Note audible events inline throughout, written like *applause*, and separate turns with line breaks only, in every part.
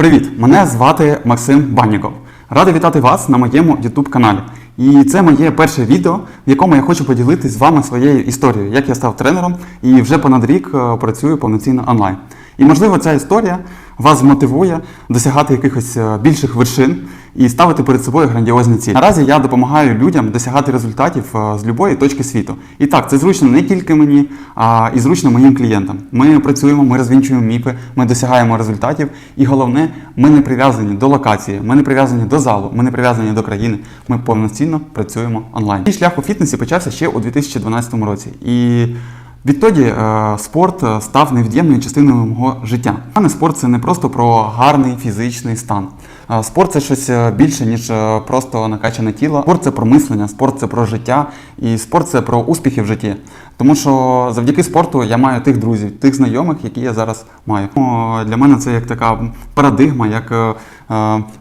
Привіт! Мене звати Максим Банніков. Радий вітати вас на моєму YouTube каналі. І це моє перше відео, в якому я хочу поділитися з вами своєю історією, як я став тренером і вже понад рік е, працюю повноцінно онлайн. І можливо, ця історія вас змотивує досягати якихось е, більших вершин і ставити перед собою грандіозні цілі. Наразі я допомагаю людям досягати результатів е, з будь-якої точки світу. І так, це зручно не тільки мені, а і зручно моїм клієнтам. Ми працюємо, ми розвінчуємо міфи, ми досягаємо результатів. І головне, ми не прив'язані до локації, ми не прив'язані до залу, ми не прив'язані до країни. Ми повноцінно працюємо онлайн. Мій шлях у фітнесі почався ще у 2012 році. І Відтоді е, спорт е, став невід'ємною частиною мого життя. Мене спорт це не просто про гарний фізичний стан. Е, Спорт це щось більше, ніж просто накачане тіло. Спорт це про мислення, спорт це про життя, і спорт це про успіхи в житті. Тому що завдяки спорту я маю тих друзів, тих знайомих, які я зараз маю. Для мене це як така парадигма, як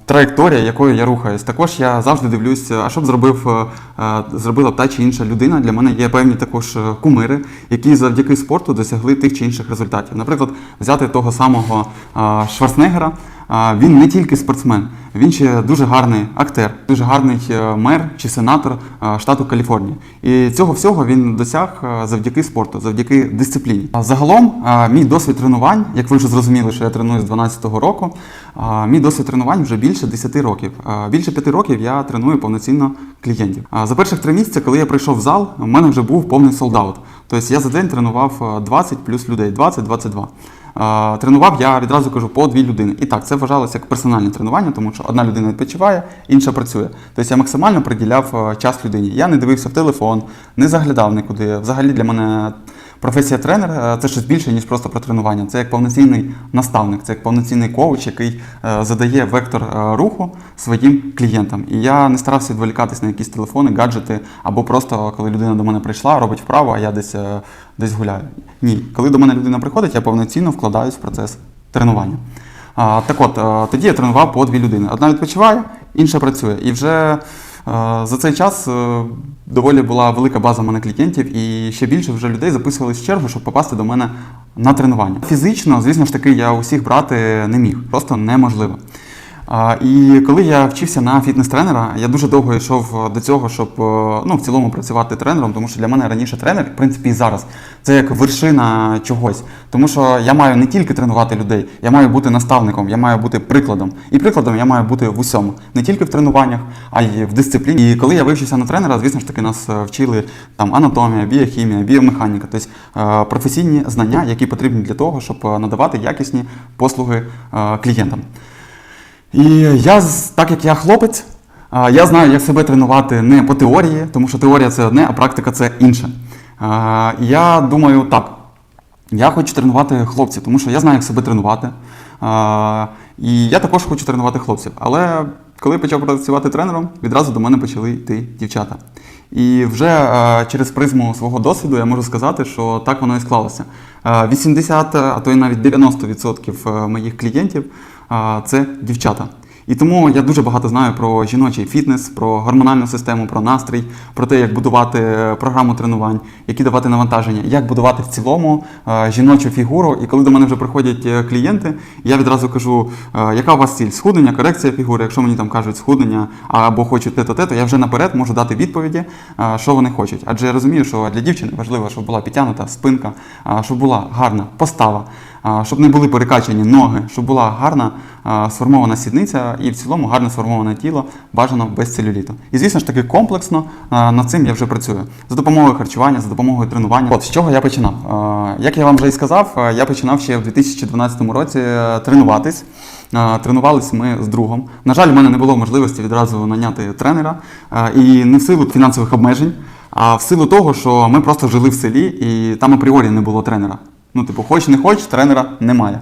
траєкторія, якою я рухаюсь. Також я завжди дивлюсь, а що б зробив, е, е, зробила б та чи інша людина. Для мене є певні також е, кумири, які завдяки спорту досягли тих чи інших результатів. Наприклад, взяти того самого е, Шварценеггера. Він не тільки спортсмен, він ще дуже гарний актер, дуже гарний е, мер чи сенатор е, штату Каліфорнія. І цього всього він досяг е, завдяки спорту, завдяки дисципліні. Загалом, мій досвід тренувань, як ви вже зрозуміли, що я треную з 12-го року, мій досвід тренувань вже більше 10 років. Більше 5 років я треную повноцінно клієнтів. За перших три місяці, коли я прийшов в зал, у мене вже був повний солдаут. Тобто я за день тренував е, 20 плюс людей, 20-22. Тренував я відразу кажу по дві людини. І так, це вважалося як персональне тренування, тому що одна людина відпочиває, інша працює. Тобто я максимально приділяв е, час людині. Я не дивився в телефон, не заглядав нікуди. Взагалі для мене професія тренер е, це щось більше, ніж просто про тренування. Це як повноцінний наставник, це як повноцінний коуч, який е, задає вектор е, руху своїм клієнтам. І я не старався відволікатись на якісь телефони, гаджети, або просто коли людина до мене прийшла, робить вправу, а я десь, десь гуляю. Ні, коли до мене людина приходить, я повноцінно вкладаюсь в процес тренування. Так от, тоді я тренував по дві людини. Одна відпочиває, інша працює. І вже за цей час е, доволі була велика база мене клієнтів, і ще більше вже людей записувались в чергу, щоб попасти до мене на тренування. Фізично, звісно ж таки, я усіх брати не міг, просто неможливо. І коли я вчився на фітнес-тренера, я дуже довго йшов до цього, щоб е, ну, в цілому працювати тренером, тому що для мене раніше тренер, в принципі, і зараз це як вершина чогось. Тому що я маю не тільки тренувати людей, я маю бути наставником, я маю бути прикладом. І прикладом я маю бути в усьому, не тільки в тренуваннях, а й в дисципліні. І коли я вивчився на тренера, звісно ж таки, нас е, вчили там анатомія, біохімія, біомеханіка, тобто е, професійні знання, які потрібні для того, щоб е, надавати якісні послуги е, клієнтам. І я, так як я хлопець, я знаю, як себе тренувати не по теорії, тому що теорія це одне, а практика це інше. Я думаю, так. Я хочу тренувати хлопців, тому що я знаю, як себе тренувати. І я також хочу тренувати хлопців. Але коли я почав працювати тренером, відразу до мене почали йти дівчата. І вже е, через призму свого досвіду я можу сказати, що так воно і склалося. Е, 80, а то й навіть 90% моїх клієнтів е, це дівчата. І тому я дуже багато знаю про жіночий фітнес, про гормональну систему, про настрій, про те, як будувати програму тренувань, які давати навантаження, як будувати в цілому е, жіночу фігуру. І коли до мене вже приходять е, клієнти, я відразу кажу, е, яка у вас ціль? Схуднення, корекція фігури. Якщо мені там кажуть схуднення або хочуть те-то, те, то я вже наперед можу дати відповіді, що вони хочуть. Адже я розумію, що для дівчини важливо, щоб була підтягнута спинка, щоб була гарна постава. Щоб не були перекачані ноги, щоб була гарна сформована сідниця і в цілому гарне сформоване тіло, бажано без целюліту. І звісно ж таки комплексно над цим я вже працюю за допомогою харчування, за допомогою тренування. От з чого я починав? Як я вам вже і сказав, я починав ще в 2012 році е, тренуватись. А, Тренувались ми з другом. На жаль, в мене не було можливості відразу наняти тренера і не в силу фінансових обмежень, а в силу того, що ми просто жили в селі і там апріорі не було тренера. Ну, типу, хоч не хоч, тренера немає.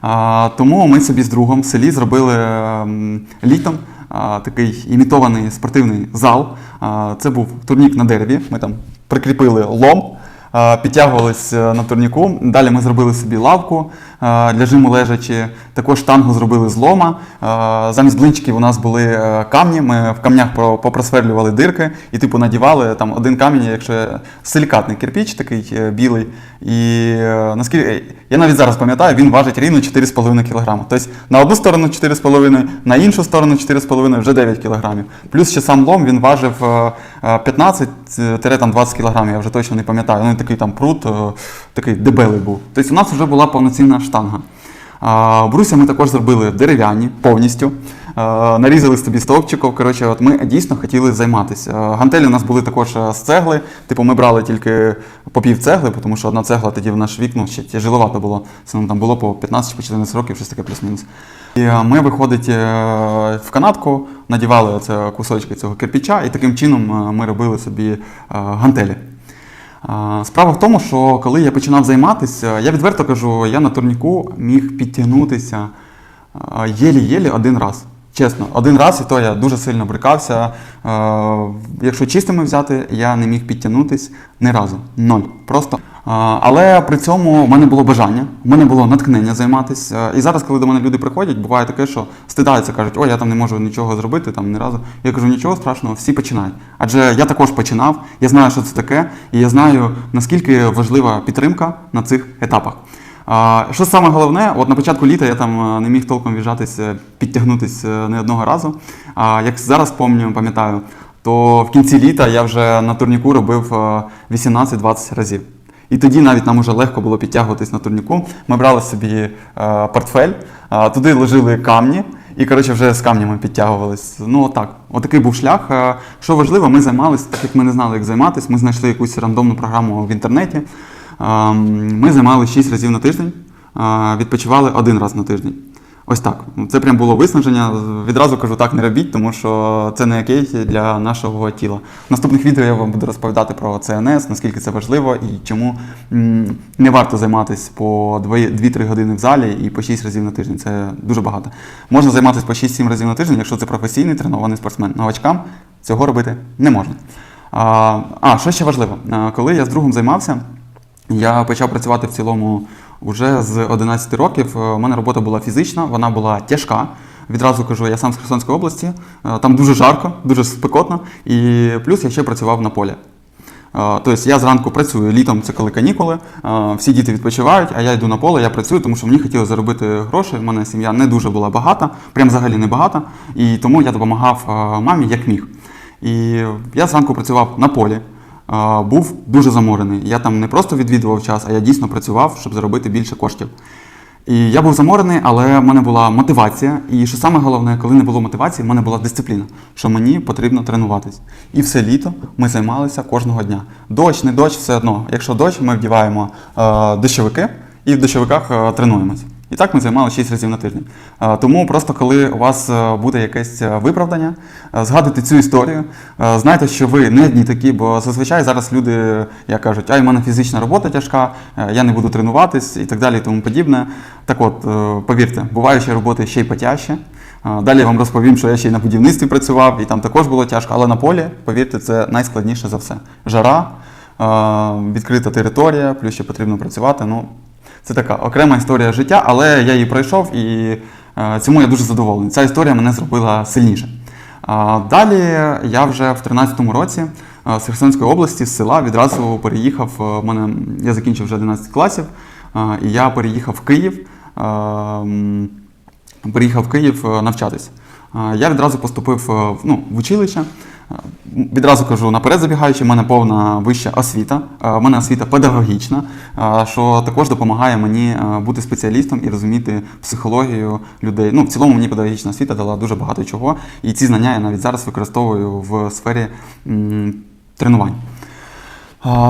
А, тому ми собі з другом в селі зробили а, літом а, такий імітований спортивний зал. А, це був турнік на дереві. Ми там прикріпили лом. Підтягувались е, на турніку. Далі ми зробили собі лавку е, для жиму лежачи. Також штангу зробили з лома. Е, Замість блинчиків у нас були камні. Ми в камнях попросверлювали дирки і типу надівали там один камінь, якщо силікатний кирпіч, такий білий. І наскільки я навіть зараз пам'ятаю, він важить рівно 4,5 кг. Тобто на одну сторону 4,5, на іншу сторону 4,5 вже 9 кг. Плюс ще сам лом він важив 15-20 кг, я вже точно не пам'ятаю. Ну, такий там прут, е, такий дебелий був. Тобто у нас вже була повноцінна штанга. Бруся ми також зробили дерев'яні повністю. Нарізали собі стовпчиків. Коротше, от ми дійсно хотіли займатися. Гантелі у нас були також е, з цегли. Типу, ми брали тільки по пів цегли, тому що одна цегла тоді в наш вік ну, ще тяжеловато було. Це ну, там було по 15 чи по 14 років, щось таке плюс-мінус. І е, ми виходить е, в канатку, надівали оце кусочки цього кирпіча, і таким чином е, ми робили собі гантелі. Справа в тому, що коли я починав займатися, я відверто кажу, я на турніку міг підтягнутися єлі-єлі один раз. Чесно, один раз, і то я дуже сильно брикався. Якщо чистими взяти, я не міг підтягнутись ні разу. Ноль. Просто. Але при цьому в мене було бажання, в мене було натхнення займатися. І зараз, коли до мене люди приходять, буває таке, що стидаються, кажуть, ой, я там не можу нічого зробити, там ні разу. Я кажу, нічого страшного, всі починають. Адже я також починав, я знаю, що це таке, і я знаю, наскільки важлива підтримка на цих етапах. Що саме головне, от на початку літа я там е, не міг толком в'їжджатися, підтягнутися не одного разу. А як зараз пам'ятаю, то в кінці літа я вже на турніку робив е, 18-20 разів. І тоді навіть нам уже легко було підтягуватись на турніку. Ми брали собі е, портфель, туди ложили камні, і коротше вже з камнями підтягувались. Ну отак. Отакий був шлях. Е, Що важливо, ми займалися, так як ми не знали, як займатися. Ми знайшли якусь рандомну програму в інтернеті. Е, Ми займалися 6 разів на тиждень, е, відпочивали один раз на тиждень. Ось так. Це прям було виснаження. Відразу кажу, так не робіть, тому що це не окей для нашого тіла. В наступних відео я вам буду розповідати про ЦНС, наскільки це важливо і чому не варто займатися по 2-3 години в залі і по 6 разів на тиждень. Це дуже багато. Можна займатися по 6-7 разів на тиждень, якщо це професійний тренований спортсмен. Новачкам цього робити не можна. А, що ще важливо? Коли я з другом займався, я почав працювати в цілому вже з 11 років. Е, У мене робота була фізична, вона була тяжка. Відразу кажу, я сам з Херсонської області, е, там дуже жарко, дуже спекотно, і плюс я ще працював на полі. Е, Тобто я зранку працюю, літом це коли канікули, всі діти відпочивають, а я йду на поле, я працюю, тому що мені хотілося заробити гроші. В мене сім'я не дуже була багата, прям взагалі не багата, і тому я допомагав мамі як міг. І я зранку працював на полі, був дуже заморений. Я там не просто відвідував час, а я дійсно працював, щоб заробити більше коштів. І я був заморений, але в мене була мотивація. І що саме головне, коли не було мотивації, в мене була дисципліна, що мені потрібно тренуватись. І все літо ми займалися кожного дня. Дощ, не дощ, все одно. Якщо дощ, ми вдіваємо е, дощовики і в дощовиках е, тренуємось. І так ми займалися 6 разів на тиждень. Е, Тому просто коли у вас е, буде якесь е, виправдання, згадуйте цю історію. Знайте, що ви не одні такі, бо зазвичай зараз люди як кажуть, а в мене фізична робота тяжка, я не буду тренуватись і так далі, і тому подібне. Так от, повірте, бувають ще роботи ще й потяжче. Далі я вам розповім, що я ще й на будівництві працював, і там також було тяжко, але на полі, повірте, це найскладніше за все. Жара, відкрита територія, плюс ще потрібно працювати. Ну, це така окрема історія життя, але я її пройшов і е, цьому я дуже задоволений. Ця історія мене зробила сильніше. Далі я вже в 13-му році е, з Херсонської області, з села, відразу переїхав. е, в мене, я закінчив вже 11 класів, і я переїхав в Київ. Переїхав в Київ навчатись. Я відразу поступив ну, в училище. Відразу кажу наперед забігаючи, в мене повна вища освіта, е, в мене освіта педагогічна, е, що також допомагає мені е, бути спеціалістом і розуміти психологію людей. Ну, в цілому мені педагогічна освіта дала дуже багато чого, і ці знання я навіть зараз використовую в сфері тренувань.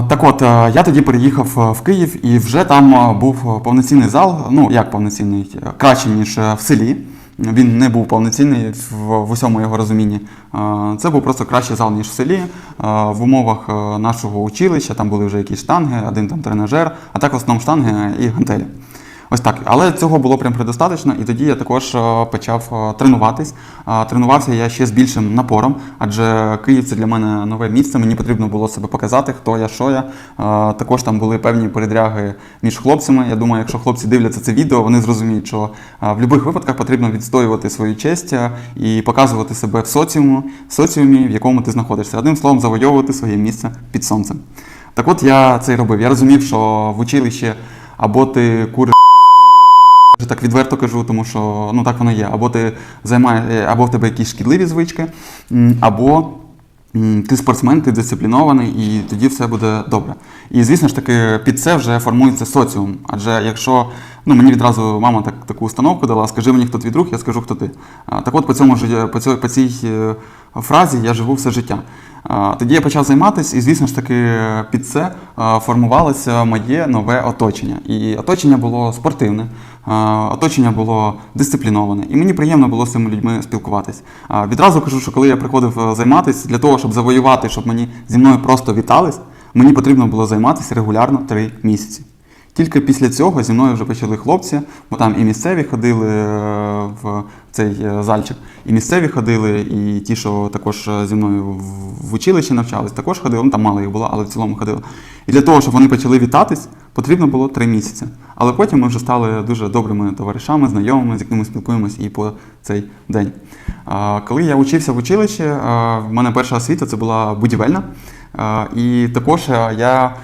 Так от, я тоді переїхав в Київ і вже там був повноцінний зал. Ну, як повноцінний, краще, ніж в селі. Він не був повноцінний в, усьому його розумінні. Це був просто кращий зал, ніж в селі. В умовах е, нашого училища там були вже якісь штанги, один там тренажер, а так в основному штанги і гантелі. Ось так. Але цього було прям предостаточно, і тоді я також е, почав е, тренуватись. Тренувався я ще з більшим напором, адже Київ це для мене нове місце. Мені потрібно було себе показати, хто я, що я. Також там були певні передряги між хлопцями. Я думаю, якщо хлопці дивляться це відео, вони зрозуміють, що в будь-яких випадках потрібно відстоювати свою честь і показувати себе в соціуму, в соціумі, в якому ти знаходишся. Одним словом, завойовувати своє місце під сонцем. Так от я це й робив. Я розумів, що в училищі або ти куриш. Так відверто кажу, тому що ну так воно є. Або ти займає, або в тебе якісь шкідливі звички, або ти спортсмен, ти дисциплінований, і тоді все буде добре. І звісно ж таки, під це вже формується соціум. Адже якщо ну мені відразу мама так таку установку дала, скажи мені, хто твій друг, я скажу, хто ти. Так от по цьому по цій е, фразі я живу все життя. Тоді я почав займатися, і звісно ж таки під це формувалося моє нове оточення. І оточення було спортивне, оточення було дисципліноване, і мені приємно було з цими людьми спілкуватись. Відразу кажу, що коли я приходив е, займатися, для того, щоб завоювати, щоб мені зі мною просто вітались, мені потрібно було займатися регулярно три місяці. Тільки після цього зі мною вже почали хлопці, бо там і місцеві ходили е, в цей е, зальчик, і місцеві ходили, і ті, що також е, зі мною в- училищі навчались, також ходили. Ну там мало їх було, але в цілому ходили. І для того, щоб вони почали вітатись, потрібно було три місяці. Але потім ми вже стали дуже добрими товаришами, знайомими, з якими спілкуємось і по цей день. Коли я учився в училищі, в мене перша освіта це була будівельна. І також я.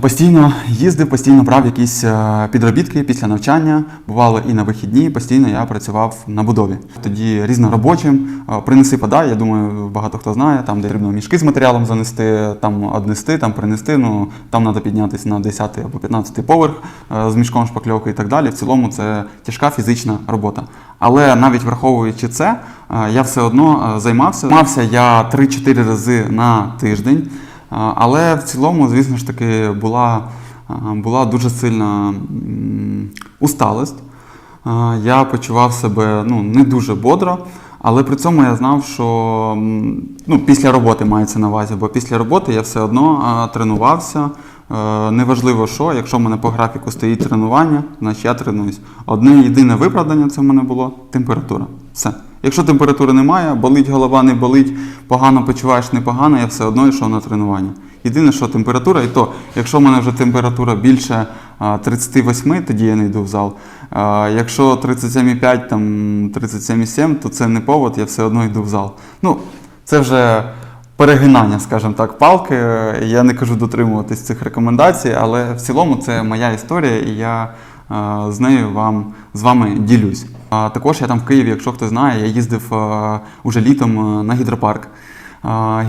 Постійно їздив, постійно брав якісь е, підробітки після навчання. Бувало і на вихідні, постійно я працював на будові. Тоді різноробочим, е, принеси подай. Я думаю, багато хто знає, там де потрібно мішки з матеріалом занести, там однести, там принести. Ну там треба піднятися на 10 або 15 поверх е, з мішком шпакльовки і так далі. В цілому це тяжка фізична робота. Але навіть враховуючи це, я все одно займався. Займався я 3-4 рази на тиждень. Але в цілому, звісно ж таки, була, була дуже сильна усталость. Я почував себе ну, не дуже бодро, але при цьому я знав, що ну, після роботи мається на увазі, бо після роботи я все одно тренувався. Е, Неважливо що, якщо в мене по графіку стоїть тренування, значить я тренуюсь. Одне єдине виправдання це в мене було температура. Все. Якщо температури немає, болить голова, не болить, погано почуваєш непогано, я все одно йшов на тренування. Єдине, що температура, і то, якщо в мене вже температура більше 38, тоді я не йду в зал. Якщо 37,5, там 37,7, то це не повод, я все одно йду в зал. Ну, це вже перегинання, скажімо так, палки. Я не кажу дотримуватись цих рекомендацій, але в цілому це моя історія, і я з нею вам з вами ділюсь. А також я там в Києві, якщо хто знає, я їздив е, уже літом е, на гідропарк.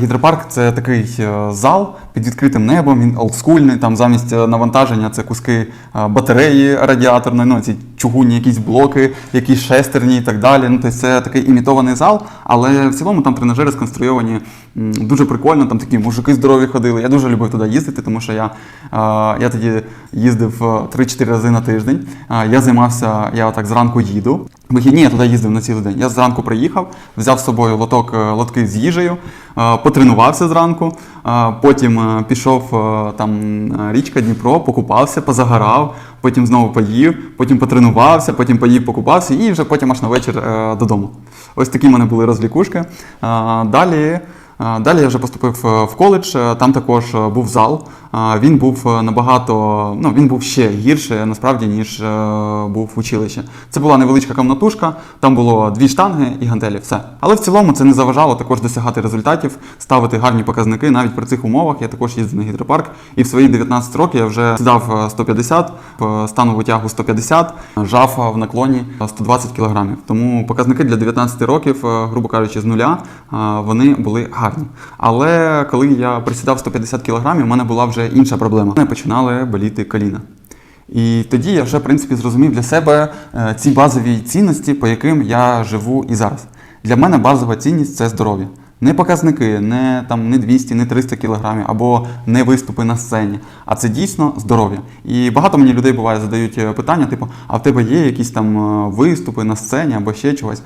Гідропарк це такий е, зал під відкритим небом, він олдскульний, там замість е, навантаження це куски е, батареї радіаторної, ну ці чугунні якісь блоки, якісь шестерні і так далі. Ну, тобто це такий імітований зал, але в цілому там тренажери сконструйовані дуже прикольно, там такі мужики здорові ходили. Я дуже любив туди їздити, тому що я, е, я тоді їздив е, 3-4 рази на тиждень. Е, Я займався, я так зранку їду. Вихідні я туди їздив на цілий день. Я зранку приїхав, взяв з собою лоток е, лотки з їжею, е, потренувався зранку, е, потім е, пішов е, там е, річка Дніпро, покупався, позагорав, потім знову поїв, потім потренувався, потім поїв, покупався і вже потім аж на вечір е, додому. Ось такі в мене були розлікушки. Е, Далі. Е, Далі я вже поступив в коледж, там також був зал. Е, Він був е, набагато, ну він був ще гірше насправді, ніж е, був в училищі. Це була невеличка комнатушка, там було дві штанги і гантелі, все. Але в цілому це не заважало також досягати результатів, ставити гарні показники навіть при цих умовах. Я також їздив на гідропарк, і в свої 19 років я вже сідав е, 150, в станову тягу 150, жав в наклоні 120 кілограмів. Тому показники для 19 років, е, грубо кажучи, з нуля е, вони були гарні. Але коли я присідав 150 кілограмів, у мене була вже інша проблема. Мене починали боліти коліна. І тоді я вже, в принципі, зрозумів для себе е, ці базові цінності, по яким я живу і зараз. Для мене базова цінність це здоров'я. Не показники, не там не 200, не 300 кілограмів, або не виступи на сцені, а це дійсно здоров'я. І багато мені людей буває задають е, питання, типу, а в тебе є якісь там е, виступи на сцені або ще чогось.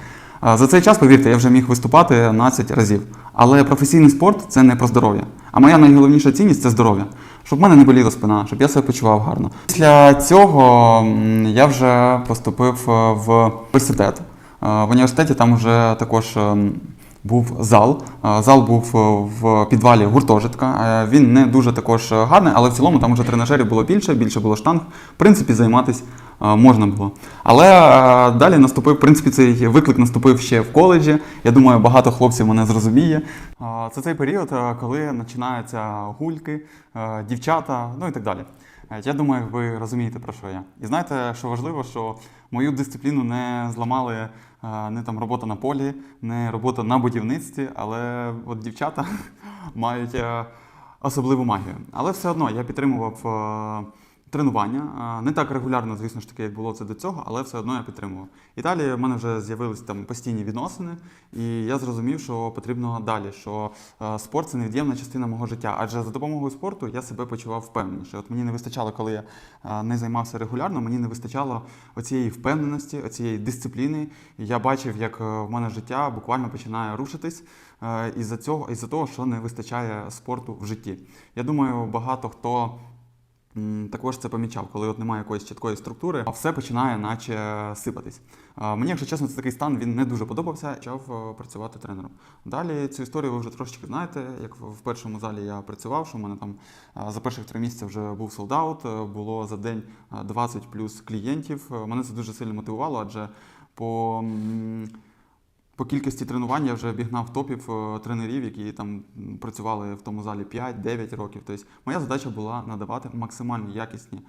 За цей час, повірте, я вже міг виступати 12 разів. Але професійний спорт це не про здоров'я. А моя найголовніша цінність це здоров'я. Щоб в мене не боліла спина, щоб я себе почував гарно. Після цього я вже поступив е, в університет. Е, В університеті там вже також ем, був зал. Зал був е, в підвалі гуртожитка. Е, Він не дуже також е, гарний, але в цілому там вже тренажерів було більше, більше було штанг. В принципі, займатися можна було. Але далі наступив, в принципі, цей виклик наступив ще в коледжі. Я думаю, багато хлопців мене зрозуміє. Це цей період, коли починаються гульки, дівчата, ну і так далі. Е, Я думаю, ви розумієте, про що я. І знаєте, що важливо, що мою дисципліну не зламали е, не там робота на полі, не робота на будівництві, але от дівчата *laughs* мають е, особливу магію. Але все одно я підтримував тренування. Не так регулярно, звісно ж таки, як було це до цього, але все одно я підтримував. І далі в мене вже з'явилися там постійні відносини, і я зрозумів, що потрібно далі, що спорт це невід'ємна частина мого життя. Адже за допомогою спорту я себе почував впевненіше. От мені не вистачало, коли я не займався регулярно, мені не вистачало оцієї впевненості, оцієї дисципліни. Я бачив, як е, в мене життя буквально починає рушитись е, із-за цього, із-за того, що не вистачає спорту в житті. Я думаю, багато хто. Також це помічав, коли от немає якоїсь чіткої структури, а все починає наче сипатись. Мені, якщо чесно, це такий стан він не дуже подобався. Почав е, працювати тренером. Далі цю історію ви вже трошечки знаєте. Як в першому залі я працював, що в мене там за перших три місяці вже був солдаут, е, було за день 20 плюс клієнтів. Е, Мене це дуже сильно мотивувало, адже по. По кількості тренувань я вже обігнав топів е, тренерів, які там працювали в тому залі 5-9 років. Тобто моя задача була надавати максимально якісні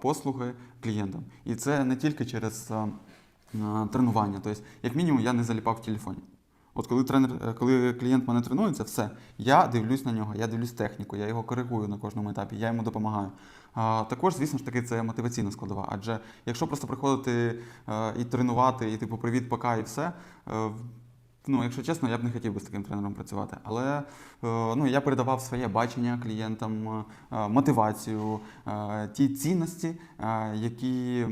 послуги клієнтам. І це не тільки через а, тренування. Тобто, як мінімум, я не заліпав в телефоні. От коли тренер, е, коли клієнт мене тренується, все, я дивлюсь на нього, я дивлюсь техніку, я його коригую на кожному етапі, я йому допомагаю. Також, звісно ж таки, це мотиваційна складова. Адже якщо просто приходити е, і тренувати, і типу привіт, пока, і все. е, Ну, якщо чесно, я б не хотів би з таким тренером працювати. Але е, ну, я передавав своє бачення клієнтам, мотивацію, ті цінності, які,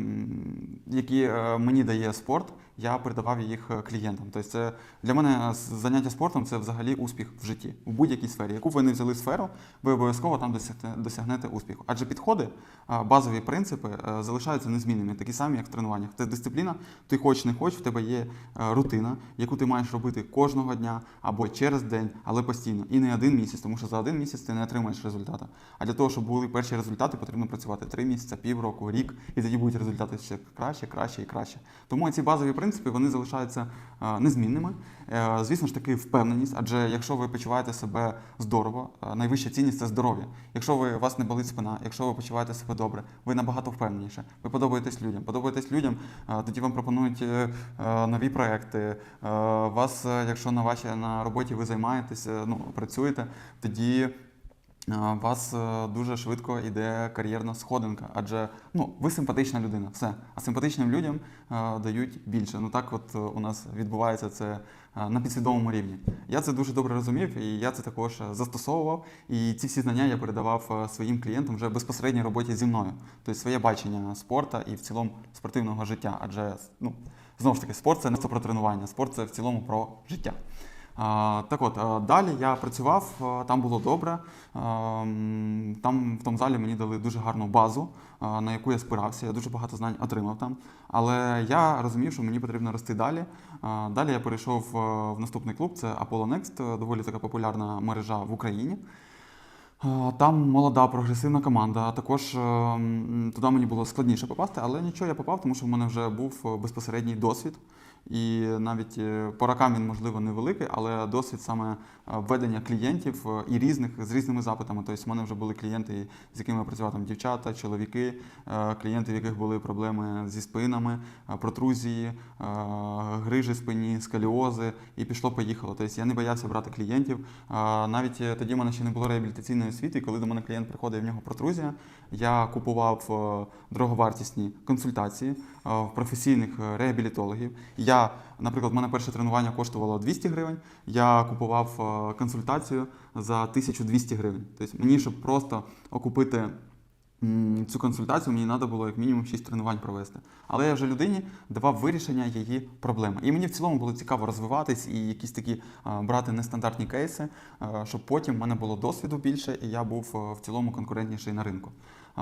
які мені дає спорт, я передавав їх е, клієнтам. Тобто це для мене заняття спортом це взагалі успіх в житті, в будь-якій сфері. Яку ви не взяли сферу, ви обов'язково там досягнете, успіху. Адже підходи, е, базові принципи е, залишаються незмінними, такі самі, як в тренуваннях. Це дисципліна, ти хоч не хоч, в тебе є е, рутина, яку ти маєш робити кожного дня або через день, але постійно. І не один місяць, тому що за один місяць ти не отримаєш результату. А для того, щоб були перші результати, потрібно працювати три місяці, півроку, рік, і тоді будуть результати ще краще, краще і краще. Тому ці базові принципи вони залишаються е, незмінними. Е, Звісно ж таки, впевненість, адже якщо ви почуваєте себе здорово, е, найвища цінність це здоров'я. Якщо ви вас не болить спина, якщо ви почуваєте себе добре, ви набагато впевненіше. Ви подобаєтесь людям. Подобаєтесь людям, тоді вам пропонують нові проекти. Вас, якщо на вашій на роботі ви займаєтесь, ну працюєте, тоді. Е, У вас е, дуже швидко йде кар'єрна сходинка, адже ну, ви симпатична людина, все. А симпатичним людям е, дають більше. Ну так от е, у нас відбувається це е, на підсвідомому рівні. Я це дуже добре розумів, і я це також е, застосовував. І ці всі знання я передавав е, своїм клієнтам вже безпосередній роботі зі мною. Тобто своє бачення спорту і в цілому спортивного життя. Адже ну, знову ж таки, спорт це не просто про тренування, спорт це в цілому про життя. Так от, далі я працював, там було добре. Там в тому залі мені дали дуже гарну базу, на яку я спирався. Я дуже багато знань отримав там. Але я розумів, що мені потрібно рости далі. Далі я перейшов в наступний клуб, це Apollo Next, доволі така популярна мережа в Україні. Там молода прогресивна команда. Також е, туди мені було складніше попасти, але нічого, я попав, тому що в мене вже був е, безпосередній досвід. І навіть е, по рокам він, можливо, невеликий, але досвід саме е, ведення клієнтів е, і різних з різними запитами. Тобто, в мене вже були клієнти, з якими я працював там дівчата, чоловіки, клієнти, в яких були проблеми зі спинами, протрузії, грижі спині, сколіози, і пішло-поїхало. Тобто я не боявся брати клієнтів. Навіть тоді в мене ще не було реабілітаційної освіти, і коли до мене клієнт приходив, в нього протрузія, я купував дороговартісні консультації в професійних е, реабілітологів. Я, наприклад, в мене перше тренування коштувало 200 гривень. Я купував е, консультацію за 1200 гривень. Тобто мені, щоб просто окупити цю консультацію мені треба було як мінімум 6 тренувань провести. Але я вже людині давав вирішення її проблеми. І мені в цілому було цікаво розвиватись і якісь такі е, брати нестандартні кейси, е, щоб потім в мене було досвіду більше, і я був е, в цілому конкурентніший на ринку.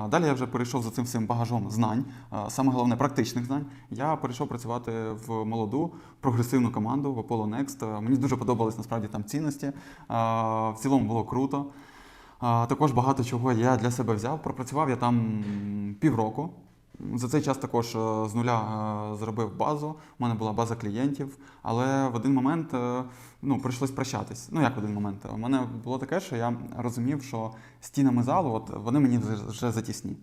Далі я вже перейшов за цим всім багажом знань, саме головне практичних знань. Я перейшов працювати в молоду прогресивну команду в Apollo Next. Мені дуже подобались насправді там цінності. В цілому було круто. Також багато чого я для себе взяв. Пропрацював я там півроку. За цей час також е, з нуля е, зробив базу. У мене була база клієнтів, але в один момент е, ну, прийшлось прощатись. Ну як в один момент? У мене було таке, що я розумів, що стінами залу от, вони мені вже- затісні.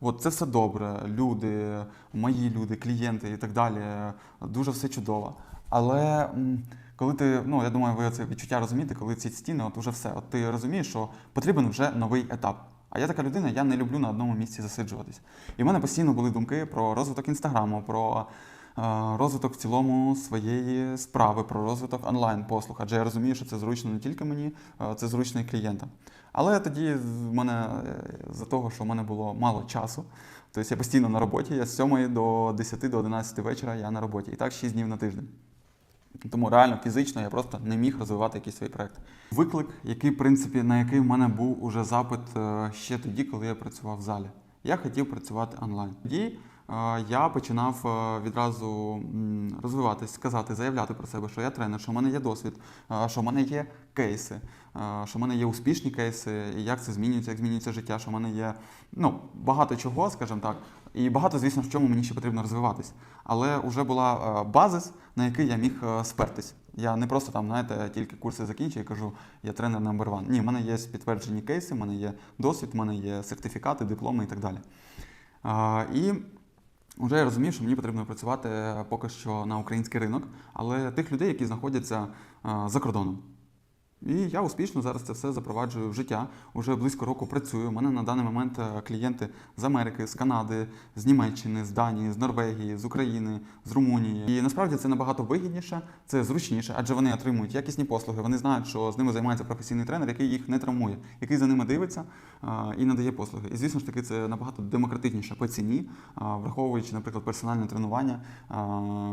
От це все добре. Люди, мої люди, клієнти і так далі. Дуже все чудово. Але коли ти, ну я думаю, ви це відчуття розумієте, коли ці стіни, от уже все. От ти розумієш, що потрібен вже новий етап. А я така людина, я не люблю на одному місці засиджуватись. І в мене постійно були думки про розвиток інстаграму, про е, розвиток в цілому своєї справи, про розвиток онлайн-послуг. Адже я розумію, що це зручно не тільки мені, е, це зручно і клієнтам. Але тоді в мене е, за того, що в мене було мало часу, тобто я постійно на роботі, я з 7 до 10 до 11 вечора я на роботі. І так 6 днів на тиждень. Тому реально фізично я просто не міг розвивати якісь свої проекти. Виклик, який, в принципі, на який в мене був уже запит е, ще тоді, коли я працював в залі. Я хотів працювати онлайн. Тоді е, я починав е, відразу розвиватись, сказати, заявляти про себе, що я тренер, що в мене є досвід, що в мене є кейси, що в мене є успішні кейси, і як це змінюється, як змінюється життя, що в мене є ну, багато чого, скажімо так, і багато, звісно, в чому мені ще потрібно розвиватись. Але вже була е, базис, на який я міг е, спертись. Я не просто там, знаєте, тільки курси закінчую і кажу, я тренер number one. Ні, в мене є підтверджені кейси, в мене є досвід, в мене є сертифікати, дипломи і так далі. І вже я розумів, що мені потрібно працювати поки що на український ринок, але тих людей, які знаходяться за кордоном. І я успішно зараз це все запроваджую в життя. Уже близько року працюю. У мене на даний момент е, клієнти з Америки, з Канади, з Німеччини, з Данії, з Норвегії, з України, з Румунії. І насправді це набагато вигідніше, це зручніше, адже вони отримують якісні послуги. Вони знають, що з ними займається професійний тренер, який їх не травмує, який за ними дивиться і надає послуги. І звісно ж таки, це набагато демократичніше по ціні, враховуючи, наприклад, персональне тренування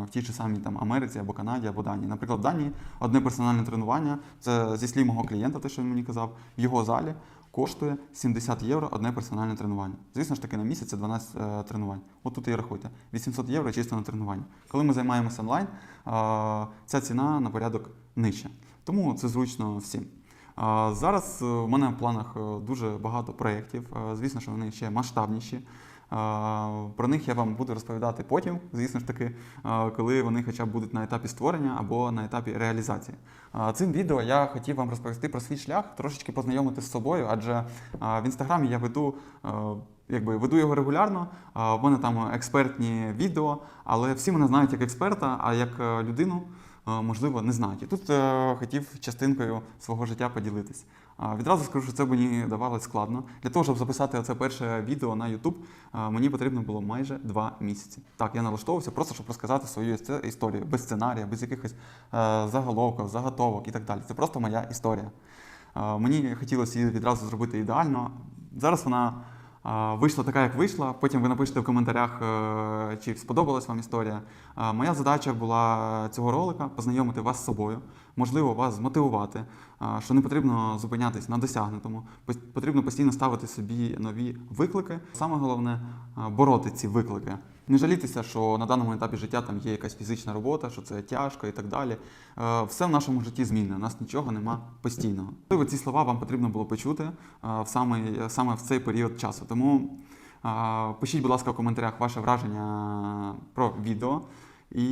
в тій ж самій там Америці або Канаді, або Данії. Наприклад, в Данії одне персональне тренування це зі слів мого клієнта, те, що він мені казав, в його залі коштує 70 євро одне персональне тренування. Звісно ж таки, на місяць це 12 е, тренувань. От тут і рахуйте. 800 євро чисто на тренування. Коли ми займаємося онлайн, е, ця ціна на порядок нижча. Тому це зручно всім. Зараз е, в мене в планах е, дуже багато проєктів. Е, Звісно, що вони ще масштабніші. Про них я вам буду розповідати потім, звісно ж таки, коли вони хоча б будуть на етапі створення або на етапі реалізації. Цим відео я хотів вам розповісти про свій шлях, трошечки познайомити з собою, адже в інстаграмі я веду. Якби веду його регулярно, в мене там експертні відео, але всі мене знають як експерта, а як е, людину можливо, не знають. І тут е, хотів частинкою свого життя поділитись. Відразу скажу, що це мені давалось складно. Для того, щоб записати це перше відео на YouTube, е, мені потрібно було майже два місяці. Так, я налаштовувався просто, щоб розказати свою історію, без сценарія, без якихось е, заголовків, заготовок і так далі. Це просто моя історія. Е, Мені хотілося її відразу зробити ідеально. Зараз вона Вийшла така, як вийшла. Потім ви напишете в коментарях, е, чи сподобалась вам історія. Моя задача була цього ролика познайомити вас з собою, можливо, вас змотивувати, що не потрібно зупинятись на досягнутому, потрібно постійно ставити собі нові виклики. Саме головне бороти ці виклики. Не жалітися, що на даному етапі життя там є якась фізична робота, що це тяжко і так далі. Е, Все в нашому житті змінне, у нас нічого нема постійного. Можливо, ці слова вам потрібно було почути е, саме, саме в цей період часу. Тому е, пишіть, будь ласка, в коментарях ваше враження про відео. І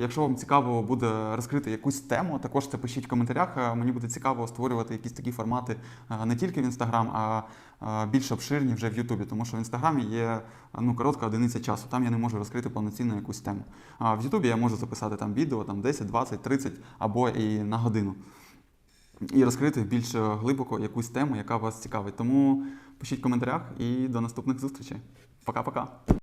якщо вам цікаво буде розкрити якусь тему, також це пишіть в коментарях. Е, Мені буде цікаво створювати якісь такі формати е, не тільки в Інстаграм, а е, більш обширні вже в Ютубі, тому що в Інстаграмі є ну, коротка одиниця часу. Там я не можу розкрити повноцінно якусь тему. А в Ютубі я можу записати там відео там 10, 20, 30 або і на годину. І розкрити більш глибоко якусь тему, яка вас цікавить. Тому пишіть в коментарях і до наступних зустрічей. Пока-пока.